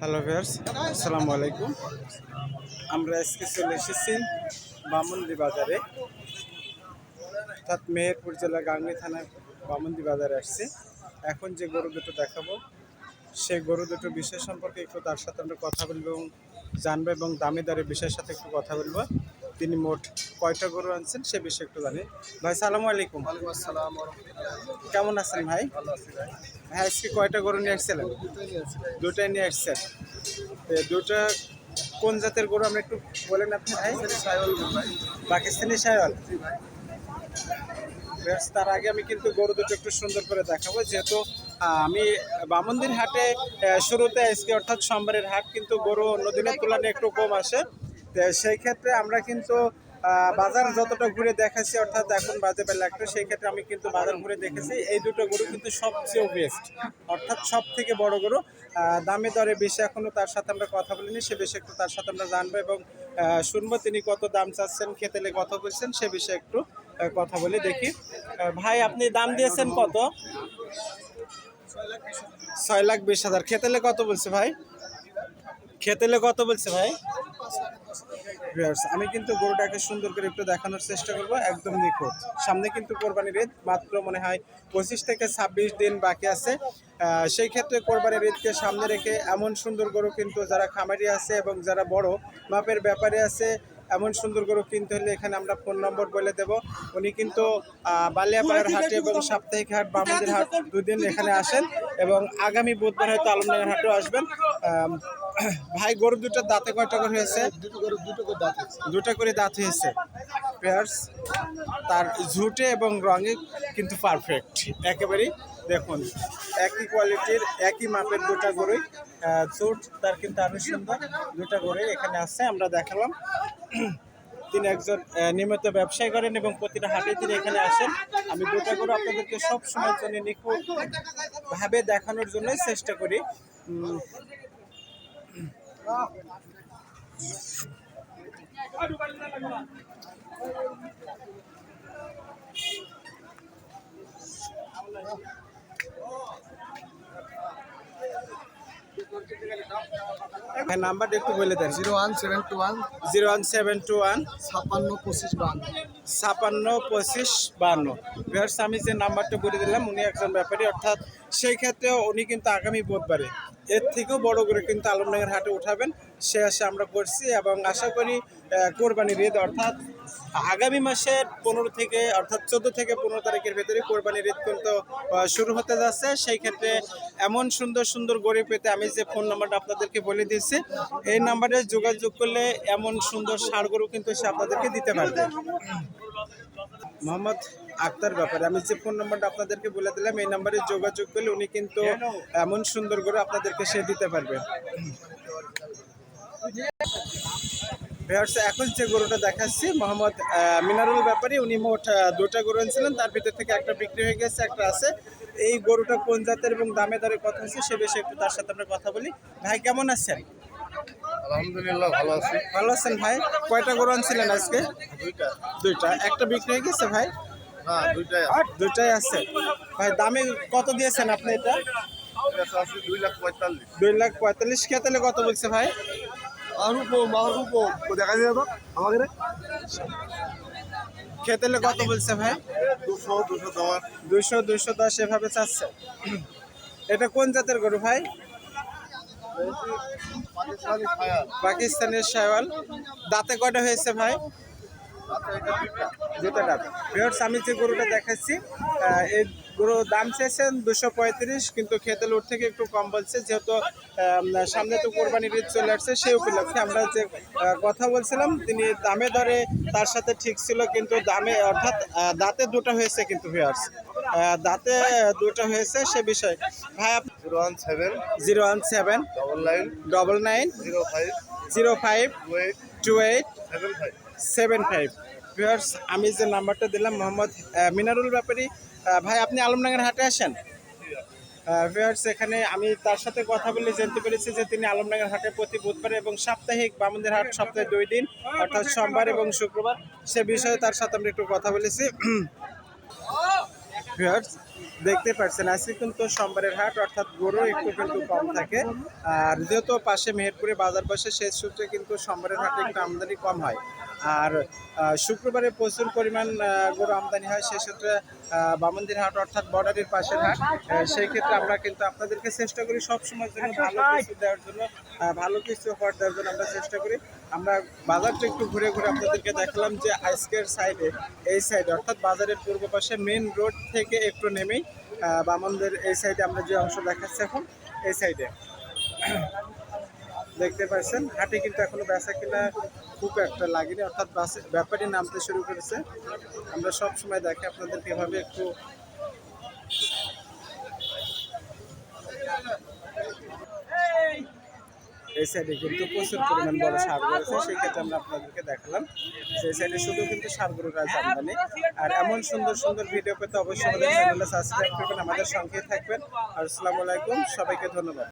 Hello viewers আসসালামু আলাইকুম। আমরা আজকে চলে এসেছি বামন্দি বাজারে। অর্থাৎ মেহেরপুর জেলা গাঙ্গি থানার বামন্দি বাজারে আসছি। এখন যে গরু দুটো দেখাবো সেই গরু দুটো বিষয় সম্পর্কে একটু তার সাথে আমরা কথা বলব এবং জানব এবং দামি দারে বিষয়ের সাথে একটু কথা বলব। তিনি মোট কয়টা গরু আনছেন সে বিষয়ে একটু জানি। ভাই সালামু আলাইকুম। আসসালাম। কেমন আছেন ভাই? ভাই। হ্যাঁ আজকে কয়টা গরু নিয়ে আসছিলেন? দুটোই নিয়ে আসছেন। দুটা কোন জাতের গরু? আমরা একটু বলেন আপনি ভাই। পাকিস্তানি সায়ল তার আগে আমি কিন্তু গরু দুটো একটু সুন্দর করে দেখাবো। যেহেতু আমি বামন্দির হাটে শুরুতে আজকে অর্থাৎ সোমবারের হাট কিন্তু গরু অন্য দিনের তুলনায় একটু কম আসে। সেই ক্ষেত্রে আমরা কিন্তু বাজার যতটা ঘুরে দেখেছি অর্থাৎ এখন বাজে বেলা একটা, সেই ক্ষেত্রে আমি কিন্তু বাজার ঘুরে দেখেছি। এই দুটো গরু কিন্তু সবচেয়ে বেস্ট অর্থাৎ সব থেকে বড় গরু। দামে দরে বেশি এখনও তার সাথে আমরা কথা বলিনি, সে বিষয়ে একটু তার সাথে আমরা জানব এবং শুনব তিনি কত দাম চাচ্ছেন খেতেলে কত বলছেন, সে বিষয়ে একটু কথা বলে দেখি। ভাই, আপনি দাম দিয়েছেন কত? ছয় লাখ বিশ হাজার। খেতেলে কত বলছে ভাই? খেতেলে কত বলছে ভাই? আমি কিন্তু গরুটাকে সুন্দর করে একটু দেখানোর চেষ্টা করব একদম নিখুঁত। সামনে কিন্তু কোরবানির ঈদ মাত্র মনে হয় পঁচিশ থেকে ছাব্বিশ দিন বাকি আছে। সেই ক্ষেত্রে কোরবানির ঈদকে সামনে রেখে এমন সুন্দর গরু কিন্তু যারা খামারি আছে এবং যারা বড় মাপের ব্যাপারে আছে এমন সুন্দর গরু কিনতে হলে এখানে আমরা ফোন নম্বর বলে দেব। উনি কিন্তু বালিয়াপাড়ার হাটে এবং সাপ্তাহিক হাট বামুদের হাট দুদিন এখানে আসেন এবং আগামী বুধবার হয়তো আলমডাঙ্গার হাটেও আসবেন। ভাই গরু দুটো দাঁতে কয়টা করে হয়েছে? দুটো করে দাঁত হয়েছে। পেয়ার্স তার ঝুটে এবং রঙে কিন্তু পারফেক্ট একেবারেই দেখুন, একই কোয়ালিটির একই মাপের দুটা গরুই ঝুট, তার কিন্তু আরও সুন্দর দুটা গরুই এখানে আছে। আমরা দেখালাম। তিনি একজন নিয়মিত ব্যবসায়ী করেন এবং প্রতিটা হাটে তিনি এখানে আসেন। আমি দুটা গরু আপনাদেরকে সব সময়ের জন্য নিখুঁত ভাবে দেখানোর জন্যই চেষ্টা করি। নাম্বারটা একটু বলে দেন। Zero one seven two one. Zero one seven two one. ছাপ্পান্ন পঁচিশ বান্ন। ছাপান্ন পঁচিশ বান্ন। আমি যে নাম্বারটা বলে দিলাম উনি একজন ব্যাপারী অর্থাৎ সেই ক্ষেত্রে উনি কিন্তু আগামী বুধবারে এর থেকেও বড় করে কিন্তু আলমডাঙ্গার হাটে উঠাবেন। সে আশা আমরা করছি এবং আশা করি কোরবানির ঈদ অর্থাৎ আগামী মাসের পনেরো থেকে, অর্থাৎ চোদ্দ থেকে পনেরো তারিখের ভেতরে কোরবানির ঈদ কিন্তু শুরু হতে যাচ্ছে। সেই ক্ষেত্রে এমন সুন্দর সুন্দর গড়ে পেতে আমি যে ফোন নাম্বারটা আপনাদেরকে বলে দিয়েছি, এই নাম্বারে যোগাযোগ করলে এমন সুন্দর সার গরু কিন্তু সে আপনাদেরকে দিতে পারবে। মোহাম্মদ আক্তার ব্যাপারে। আমি যে ফোন নাম্বারটা আপনাদেরকে বলে দিলাম এই নাম্বারে যোগাযোগ করলে উনি কিন্তু এমন সুন্দর করে আপনাদেরকে সে দিতে পারবে। এখন যে গরুটা দেখাচ্ছি মোহাম্মদ মিনারুল ব্যাপারী উনি মোট দুটা গরু এনেছিলেন। তার ভিতর থেকে একটা বিক্রি হয়ে গেছে একটা আছে। এই গরুটা কোন জাতের এবং দামে দরে কথা হচ্ছে সে বিষয়ে একটু তার সাথে আমরা কথা বলি। ভাই কেমন আছেন? আলহামদুলিল্লাহ ভালো আছি। ভালো আছেন ভাই? কয়টা গরু আনছিলেন আজকে? দুইটা। দুইটা। একটা বিক্রি হয়ে গেছে ভাই? দুইটাই দুটাই আছে। ভাই দামে কত দিয়েছেন আপনি এটা? দুই লাখ পঁয়তাল্লিশ। দুই লাখ পঁয়তাল্লিশ খেতেলে কত বলছে ভাই? দেখা যায় তো? আমাকে খেতেলে কত বলছে ভাই? দুশো দুশো দশ। দুইশো দুইশো দশ এভাবে চাচ্ছে। এটা কোন জাতের গরু ভাই? পাকিস্তানের শাওয়াল দাঁতে কয়টা হয়েছে ভাই? দুটো দাঁত। ভিউয়ার্স আমি যে গরুটা দেখাচ্ছি এই গরু দাম চেয়েছেন দুশো পঁয়ত্রিশ কিন্তু খেতে লোড থেকে একটু কম বলছে যেহেতু সামনে তো কোরবানির ঈদ চলে আসছে সেই উপলক্ষে আমরা যে কথা বলছিলাম তিনি দামে দরে তার সাথে ঠিক ছিল কিন্তু দামে অর্থাৎ দাঁতে দুটো হয়েছে কিন্তু ভিউয়ার্স দাঁতে দুটো হয়েছে সে বিষয়। ভাই zero one seven. Zero one seven. Double nine. Double nine. Zero five. Zero five. Two eight. Two eight. Seven five. Seven five. Viewers, আমি যে নাম্বারটা দিলাম মোহাম্মদ মিনারুল ব্যাপারী ভাই, আপনি আলমডাঙ্গার হাটে আসেন? ভিউয়ার্স, এখানে আমি তার সাথে কথা বলে জানতে পেরেছি যে তিনি আলমডাঙ্গার হাটে প্রতি বুধবার এবং সাপ্তাহিক বামুনদের হাট সপ্তাহে দুই দিন, অর্থাৎ সোমবার এবং শুক্রবার। সে বিষয়ে তার সাথে আমরা একটু কথা বলেছি। ভিউয়ার্স দেখতে পাচ্ছেন আজকে কিন্তু সোমবারের হাট, অর্থাৎ গরু একটু কিন্তু কম থাকে। আর যেহেতু পাশে মেহেরপুরে বাজার বসে, সেই সূত্রে কিন্তু সোমবারের হাটে একটু আমদানি কম হয়। আর শুক্রবারে প্রচুর পরিমাণ গরু আমদানি হয়, সেই সূত্রে বামন্দির হাট, অর্থাৎ বর্ডারের পাশের হাট। সেই ক্ষেত্রে আমরা কিন্তু আপনাদেরকে চেষ্টা করি সব সময় জন্য ভালো কিছু দেওয়ার জন্য ভালো কিছু অফার দেওয়ার জন্য আমরা চেষ্টা করি। আমরা বাজারটা একটু ঘুরে ঘুরে আপনাদেরকে দেখালাম যে আজকের সাইডে এই সাইডে অর্থাৎ বাজারের পূর্ব পাশে মেন রোড থেকে একটু নেমেই বামনদের এই সাইডে আমরা যে অংশ দেখাচ্ছি এখন, এই সাইডে দেখতে পাচ্ছেন, হাটে কিন্তু এখনও বেচা কিনা খুব একটা লাগেনি, অর্থাৎ ব্যাপারই নামতে শুরু করেছে। আমরা সব সময় দেখি আপনাদেরকে এভাবে একটু এই সাইডে কিন্তু প্রচুর পরিমাণ বড় সার রয়েছে, সেক্ষেত্রে আমরা আপনাদেরকে দেখালাম। সেই সাইডে শুধু কিন্তু সার গরুর গাছ আমদানি আর এমন সুন্দর সুন্দর ভিডিও পেতে অবশ্যই আমাদের চ্যানেলে সাবস্ক্রাইব করবেন, আমাদের সঙ্গে থাকবেন। আর আসসালামু আলাইকুম, সবাইকে ধন্যবাদ।